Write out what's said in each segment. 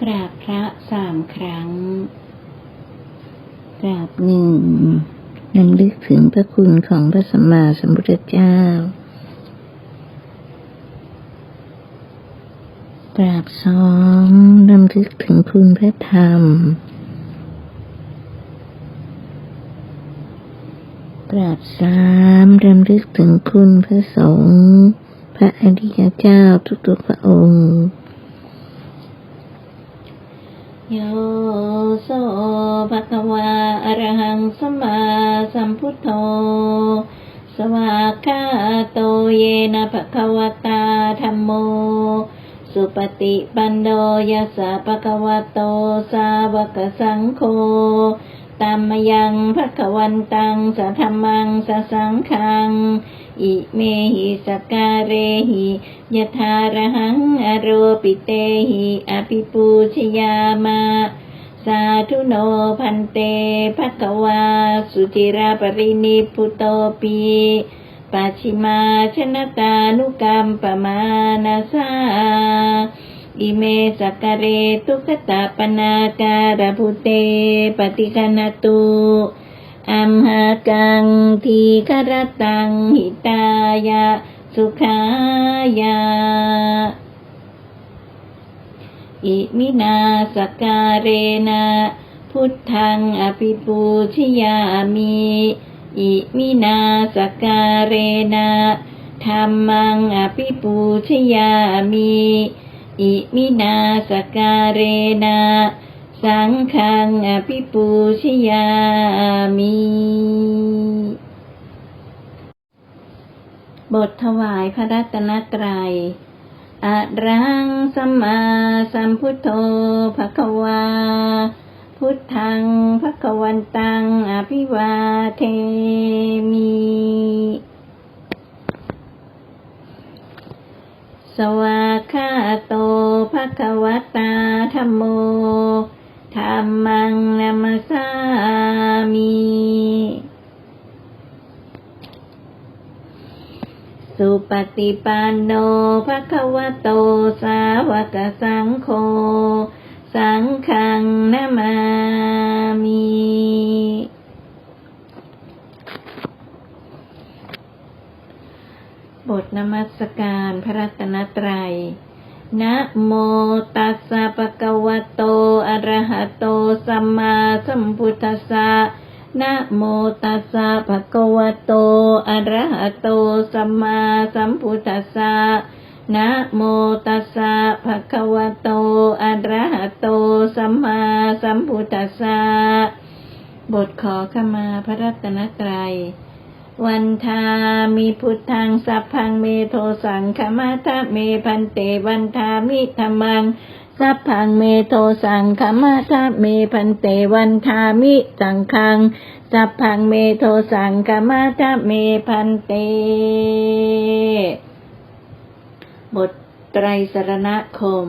กราบพระสามครั้ง กราบหนึ่งนำลึกถึงพระคุณของพระสัมมาสัมพุทธเจ้า กราบสองนำลึกถึงคุณพระธรรม กราบสามรำลึกถึงคุณพระสงฆ์ พระอริยเจ้าทุกๆพระองค์ โยโสภะคะวาอะระหังสัมมาสัมพุทโธ สวากขาโตเยนะภะคะวตาธัมโม สุปฏิปันโนยัสสะภะคะวะโตสาวกสังโฆตามมยังภะคะวันตังสะธรรมังสะสังฆัง อิเมหิสกการเรหิยถารหังอโรปิเตหิอภิปูชยามะสาธุโนพันเตภะคะวา สุจิราปรินิพุโตปีปัจฉิมาชนตานุกรรมปมานาสาอิเมสักกะเรตุกตาปนาการพุเตปฏิคณตุ อัมหากังทีครตังหิตายะ สุขายาอิมินาสการเรนะพุทธังอภิปูชยามิอิมินาสการเรนะธรรมังอภิปูชยามิอิมินาสกการเรนะ สังฆังอภิปูชยามิบทถวายพระรัตนตรัยอะรังสัมมาสัมพุทโธภะคะวา พุทธังภะควันตัง อภิวาเทมิ สวากขาโตภะควตาธัมโม มมังนัมสสามิสุปฏิปันโนภะคะวะโตสาวกสังโฆสังฆังนามามิบทนมัสการพระรัตนตรัย นะโมตัสสะปะคะวะโต อะระหะโต สัมมาสัมพุทธัสสะ นะโมตัสสะภะคะวะโต อะระหะโต สัมมาสัมพุทธัสสะ นะโมตัสสะภะคะวะโต อะระหะโต สัมมาสัมพุทธัสสะ บทขอขมาพระรัตนตรัย วันทามีพุทธังสัพพังเมโทสังขมาทะเมพันเตวันทามิธรรมังสัพพังเมโทสังขมาทะเมพันเตวันทามิสังคังสัพพังเมโทสังขมาทะเมพันเต บทไตรสรณคม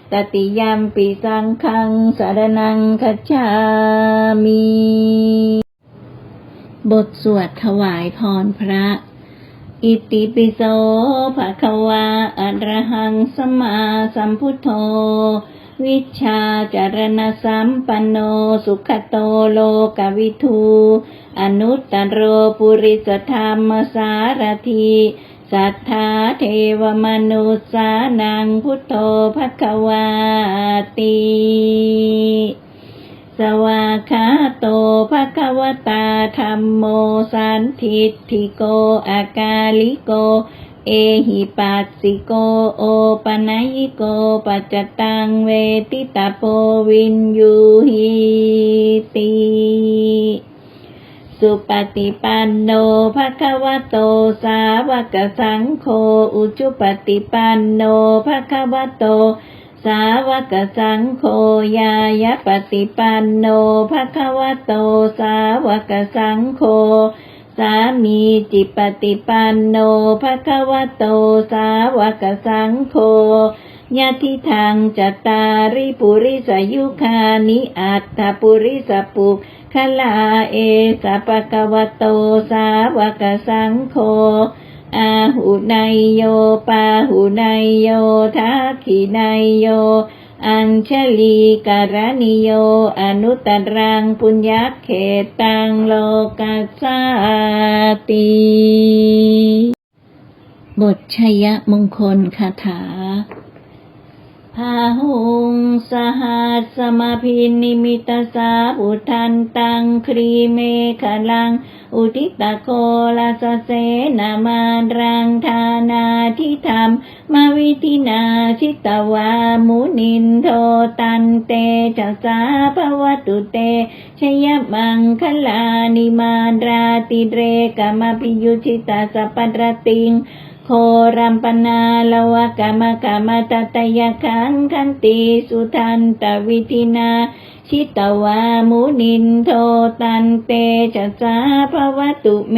ตติยัมปิสังฆังสารนังคัจฉามิบทสวดถวายพรพระ อิติปิโสภะคะวาอะระหังสัมมาสัมพุทโธ วิชาจารณสัมปันโนสุขโตโลกวิทู อนุตตรโรปุริสธรรมสารที สัทธาเทวมนุษสานังพุทโธภควาติสวาคาโตภควตาธรรมโมสันทิฏฐิโกอากาลิโก เอหิปัสสิโกโอปนัยโกปัจจตังเวติตาโปวินยูหิติ สุปฏิปันโนภะคะวะโตสาวกสังโฆอุจุปฏิปันโนภะคะวะโต สาวกสังโฆยายปฏิปันโนภะคะวะโตสาวกสังโฆสามีจิปฏิปันโนภะคะวะโตสาวกสังโฆ ยะทิทางจัตตาริปุริสยุคานิอัตถปุริสปุคลาเอสปะคะวโตสาวกสังโฆอาหุนายโยปาหุนายโยทักขินายโย อัญชลีการณิโย อนุตตรังปุญญเขตังโลกัสสาติบทชัยมงคลคาถา พาหุงสหัสสมาพินิมิตสาอุทันตังครีเมฆลัง อุทิตโกลาสเสนามารังธานาทิธรรมมาวิธินาชิตวามุนินโทตันเตจัสาภวตุเตชยมังคลานิมาราติเรกามพิยุชิตาสปปรติง โครัมปนาลวะกามกามตตยคังคันติสุทันตวิธินาชิตวามุนินโทตันเตจัสสาภวตุเม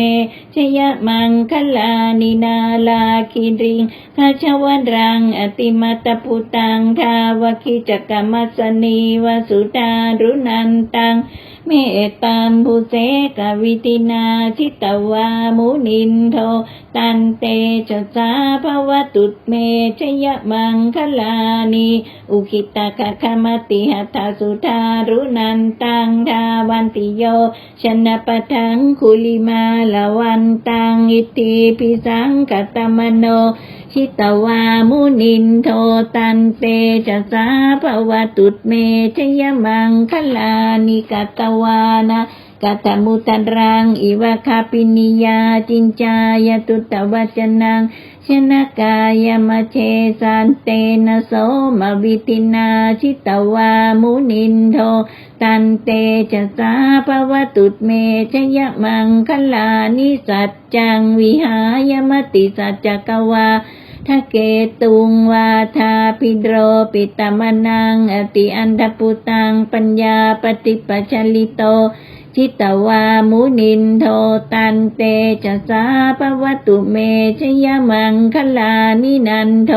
ชยมังคลานินาลาคิริงคาชวันรังอติมัตพุตังทาวคิจกรรมสนีวสุดารุนันตังเมตตามภูเสกวิตินาชิตวามุนินโทตันเตจัสาภวตุเมชยมังคลานีอุคิตาคคามติหัตถสุธารุนันตังทาวันติโยชนะปะทังคุลิมาลวันตังอิติปิสังกตมโน ชิตวามุนินโทตันเตจะสสาภวตุเมชยมังคลานิกตวานะ กัตมุตรัง อิวะคาปินิยาจินจายตุตวัจนังชนะกายมเชสันเตนะโสมวิตินาชิตวามุนินโท ตันเตจะสาภวตุตเมชยมังคลานิสัจจังวิหายมติสัจจกวาทะเกตุงวาทาปิโดรปิตมนัง อติอันดปุตัง ปัญญาปฏิปัจจลิโต ชิตวามุนินโทตันเตจะสาปวตุเมชยมังคลานินันโท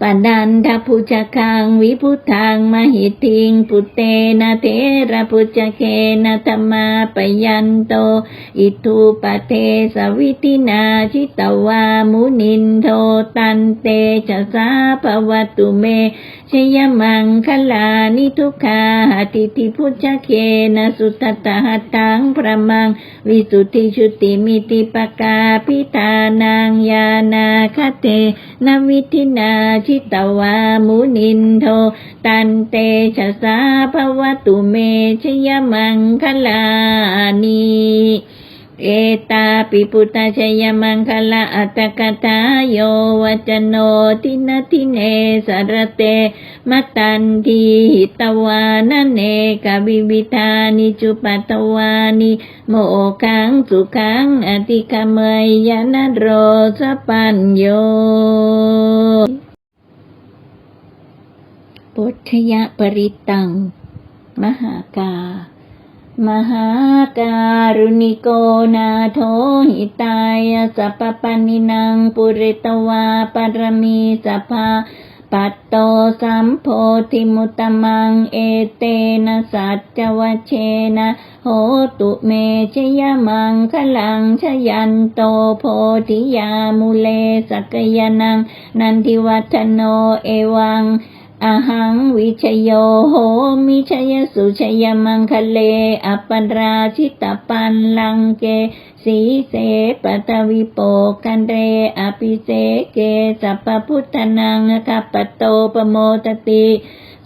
ปนันทพุจคังวิพุทธังมหิติงปุเตนะเทระพุจเคนะธรรมาปยันโต อิทุปเทสวิตินาชิตวามุนินโทตันเตจะสาภวตุเมชยมังคลานิทุขาหติทิพุจเคนะสุตตะหัตถังพระมัง วิสุทธิชุติมิติปกาพิตานังยานาคเตนวิธินาชิตวามุนินโท ตันเตชะสาภวตุเมชยมังคลานีเอตาปิปุตตาชยมังคลาอัตตกตาโยวัจโนทินทิเนสารเตมตันทีหิตวานเนกบิวิธานิจุปัตตวานิโมคังสุขังอติกามยยานโรสปัญโย ปุถยปริตัง มหากา มหาการุณิโกนาโทหิตายสัพพปนินังปุริตวาปรมีสัพพาปัตโตสัมโพธิมุตตมัง เอเตนะสัจจวเชนะโหตุเมชยมังคลังชยันโตโพธิยามุเลสกยนัง นันทิวัฒโนเอวัง อหังวิชโยโหมิชยสุชยมังคะเลอปันราชิตปันลังเก สีเสปตวิโปกันเร อภิเสเกสัพพพุทธนังกัปปโตปโมตติ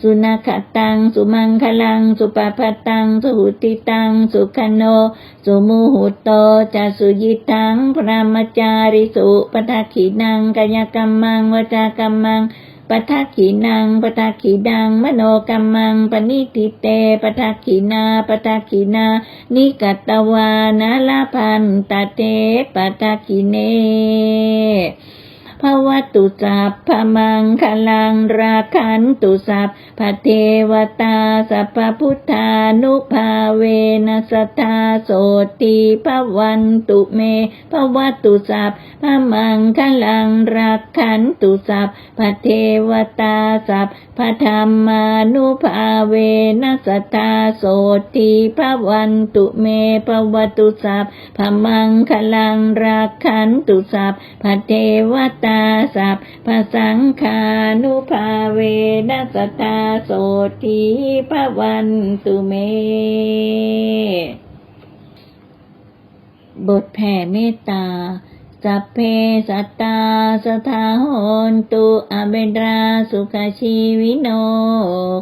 สุนัขตัง สุมังคลัง สุปปตัง สุหุติตัง สุขโน สุมูหุโตจะสุยิตัง พระมจาริสุปทักขินังกายกรรมังวจากรรมัง ปทักขีนังปทักขีดัง มโนกรรมังปณิติเตปทักขีนาปทักขีนา นิกัตวานาลาพันตเตปทักขีเน ภวตุสัพพมังคลังราคันตุสัพพเทวตาสัพพพุทธานุภาเวนัสทธาโสติภวันตุเมภวตุสัพพมังคลังราคันตุสัพพเทวตาสัพพธรรมานุภาเวนัสทธาโสติภวันตุเมภวตุสัพพมังคลังราคันตุสัพพเทวตาาสัพพสังฆานุภาเวนัสตาโสทีพระวันตุเม บทแผ่เมตตาสัพเพสัตตาสถาโหนตุอเบนราสุขชีวิโน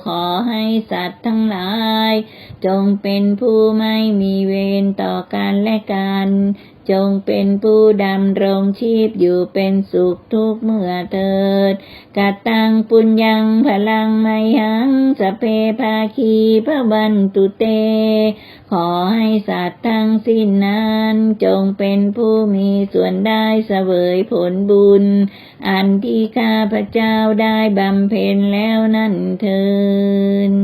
ขอให้สัตว์ทั้งหลาย จงเป็นผู้ไม่มีเวรต่อกันและกัน จงเป็นผู้ดำรงชีพอยู่เป็นสุขทุกเมื่อเถิดกตังปุญญังพลังไมหังสเพภาคีพระวันตุเต ขอให้สัตว์ทั้งสิ้นนั้นจงเป็นผู้มีส่วนได้เสวยผลบุญ อันที่ข้าพระเจ้าได้บำเพ็ญแล้วนั่นเทิน